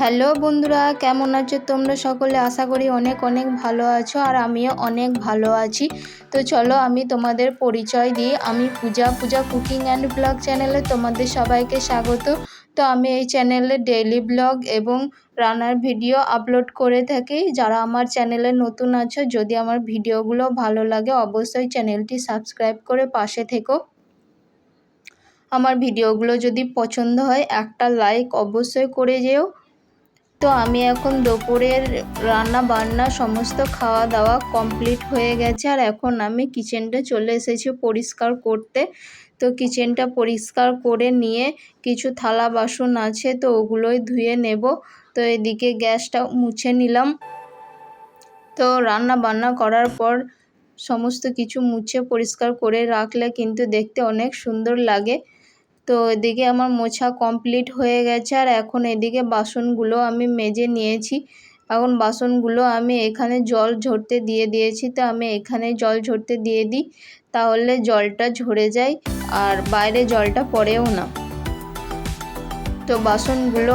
Hello বন্ধুরা, কেমন আছো তোমরা সকলে? আশা করি অনেক অনেক ভালো আছো আর আমিও অনেক ভালো আছি। তো চলো আমি তোমাদের পরিচয় দিই। আমি Puja Puja cooking and blog চ্যানেলে তোমাদের সবাইকে স্বাগত। তো আমি এই চ্যানেলে ডেইলি ব্লগ এবং রান্নার ভিডিও আপলোড করে থাকি। যারা আমার চ্যানেলে নতুন আছো, যদি আমার ভিডিওগুলো ভালো লাগে, অবশ্যই চ্যানেলটি সাবস্ক্রাইব করে পাশে থেকো। আমার ভিডিওগুলো যদি পছন্দ হয়, একটা লাইক অবশ্যই করে যেও। তো আমি এখন দুপুরের রান্না বান্না সমস্ত খাওয়া দাওয়া কমপ্লিট হয়ে গেছে আর এখন আমি কিচেনটা চলে এসেছি পরিষ্কার করতে। তো কিচেনটা পরিষ্কার করে নিয়ে কিছু থালা বাসন আছে তো ওগুলোই ধুয়ে নেব। তো এদিকে গ্যাসটা মুছে নিলাম। তো রান্না বান্না করার পর সমস্ত কিছু মুছে পরিষ্কার করে রাখলে কিন্তু দেখতে অনেক সুন্দর লাগে। তো এদিকে আমার মোছা কমপ্লিট হয়ে গেছে আর এখন এদিকে বাসনগুলো আমি মেজে নিয়েছি। এখন বাসনগুলো আমি এখানে জল ঝরতে দিয়ে দিয়েছি। তো আমি এখানে জল ঝরতে দিয়ে দিই, তাহলে জলটা ঝরে যায় আর বাইরে জলটা পড়েও না। তো বাসনগুলো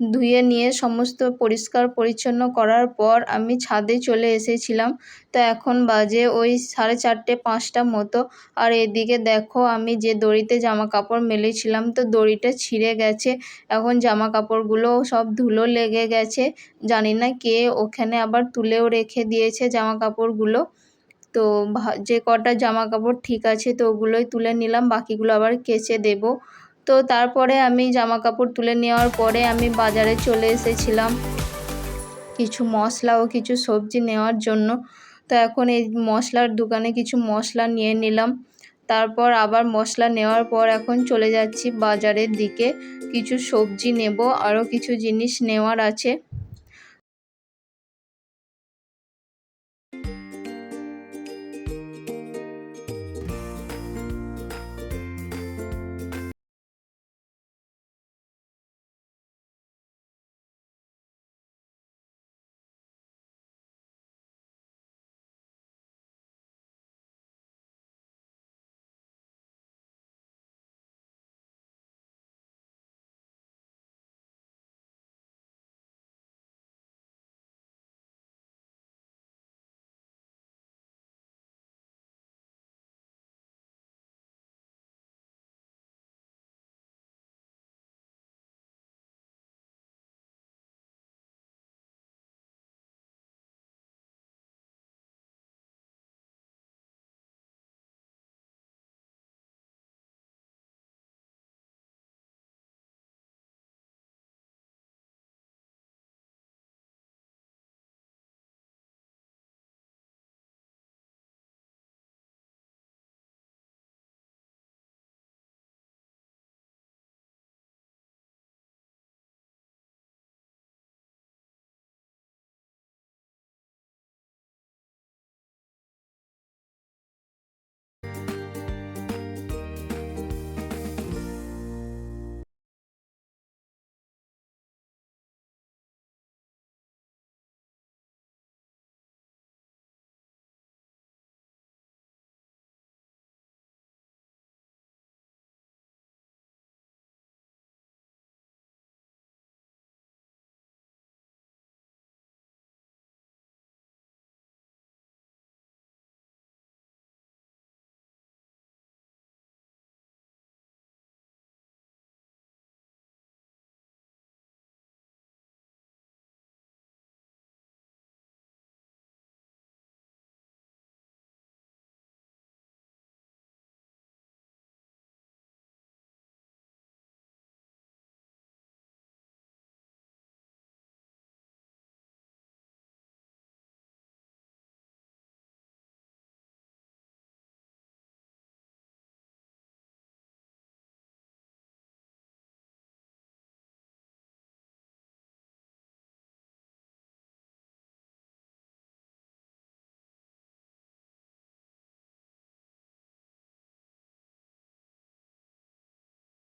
ধুয়ে নিয়ে সমস্ত পরিষ্কার পরিচ্ছন্ন করার পর আমি ছাদে চলে এসেছিলাম। তো এখন বাজে ওই সাড়ে চারটে পাঁচটা মতো। আর এদিকে দেখো আমি যে দড়িতে জামা কাপড় মেলেছিলাম, তো দড়িটা ছিঁড়ে গেছে। এখন জামা কাপড়গুলো সব ধুলো লেগে গেছে। জানি না কে ওখানে আবার তুলেও রেখে দিয়েছে জামা কাপড়গুলো তো যে কটা জামা কাপড় ঠিক আছে তো ওগুলোই তুলে নিলাম, বাকিগুলো আবার কেচে দেবো। তো তারপরে আমি জামা কাপড় তুলে নেওয়ার পরে আমি বাজারে চলে এসেছিলাম। কিছু মশলা ও কিছু সবজি নেওয়ার জন্য। তো এখন এই মশলার দোকানে কিছু মশলা নিয়ে নিলাম। তারপর আবার মশলা নেওয়ার পর এখন চলে যাচ্ছি বাজারের দিকে। কিছু সবজি নেব, আরও কিছু জিনিস নেওয়ার আছে।